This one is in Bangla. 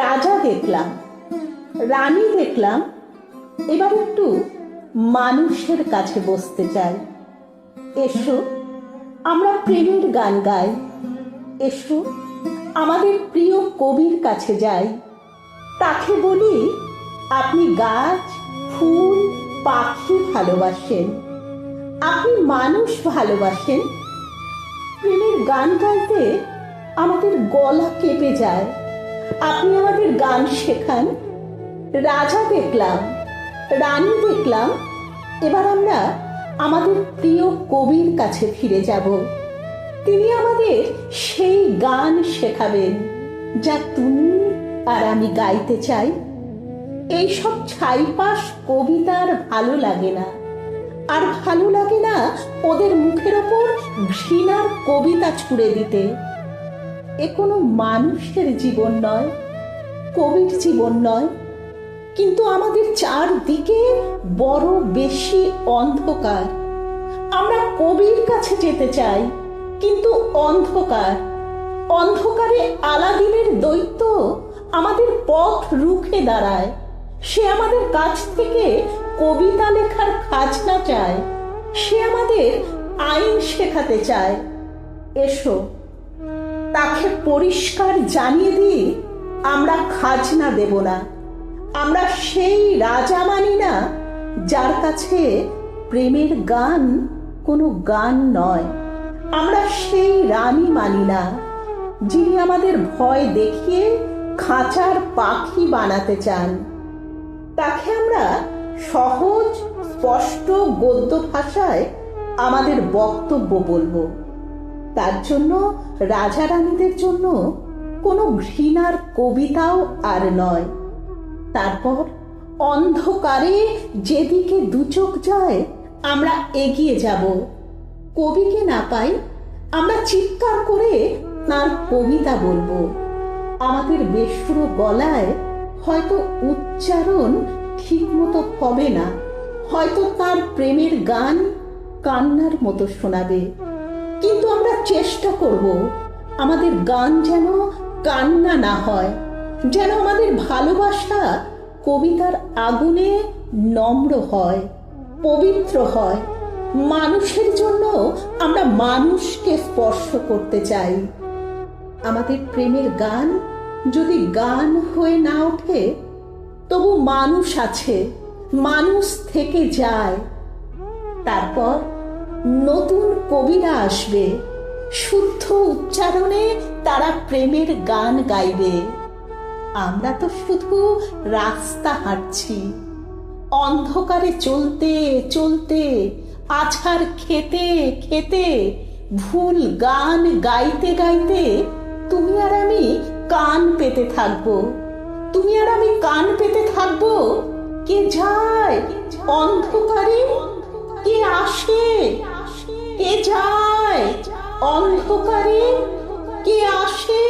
রাজা দেখলাম, রানী দেখলাম, এবার একটু মানুষের কাছে বসতে চাই। এসো, আমরা প্রেমের গান গাই। এসো, আমাদের প্রিয় কবির কাছে যাই। তাকে বলি, আপনি গাছ, ফুল, পাখি ভালোবাসেন। আপনি মানুষ ভালোবাসেন। প্রেমের গান গাইতে আমাদের গলা কেঁপে যায়। আপনি আমাদের গান শেখান, রাজা দেখলাম, রানী দেখলাম, এবার আমরা আমাদের প্রিয় কবির কাছে ফিরে যাব। তিনি আমাদের সেই গান শেখাবেন, যা তুমি আর আমি গাইতে চাই। এইসব ছাইপাশ কবিতার ভালো লাগে না, আর ভালো লাগে না ওদের মুখের ওপর ঘৃণার কবিতা ছুড়ে দিতে। এ কোনো মানুষের জীবন নয় কবির জীবন নয়, কিন্তু আমাদের চারদিকে বড় বেশি অন্ধকার। আমরা কবির কাছে যেতে চাই, কিন্তু অন্ধকার। অন্ধকারে আলাদিনের দৈত্য আমাদের পথ রুখে দাঁড়ায়। সে আমাদের কাছ থেকে কবিতা লেখার খাজনা চায়। সে আমাদের আইন শেখাতে চায়। এসো। তাকে পরিষ্কার জানিয়ে দিয়ে আমরা খাজনা দেব না। আমরা সেই রাজা মানি না, যার কাছে প্রেমের গান কোনো গান নয়। আমরা সেই রানী মানি না, যিনি আমাদের ভয় দেখিয়ে খাঁচার পাখি বানাতে চান। তাকে আমরা সহজ, স্পষ্ট, গদ্য ভাষায় আমাদের বক্তব্য বলব। তার জন্য রাজা রানীদের জন্য কোনো ঘৃণার কবিতাও আর নয়। তারপর অন্ধকারে যেদিকে দুচোখ যায়, আমরা এগিয়ে যাব। কবিকে না পাই, আমরা চিৎকার করে তার কবিতা বলব। আমাদের বেসুরো গলায় হয়তো উচ্চারণ ঠিকমতো হবে না, হয়তো তার প্রেমের গান কান্নার মতো শোনাবে। চেষ্টা করব আমাদের গান যেন কান্না না হয়, যেন আমাদের ভালোবাসা কবিতার আগুনে নম্র হয়, পবিত্র হয়। মানুষের জন্য আমরা মানুষকে স্পর্শ করতে চাই। আমাদের প্রেমের গান যদি গান হয়ে না ওঠে, তবু মানুষ আছে, মানুষ থেকে যায়। তারপর নতুন কবিরা আসবে। শুদ্ধ উচ্চারণে তারা প্রেমের গান গাইবে। আমরা তো শুধু রাস্তা হাঁটছি। অন্ধকারে চলতে চলতে আছাড় খেতে খেতে, ভুল গান গাইতে গাইতে তুমি আর আমি কান পেতে থাকব। তুমি আর আমি কান পেতে থাকব? কে যায়? অন্ধকারে অন্ধকারে কে আসে?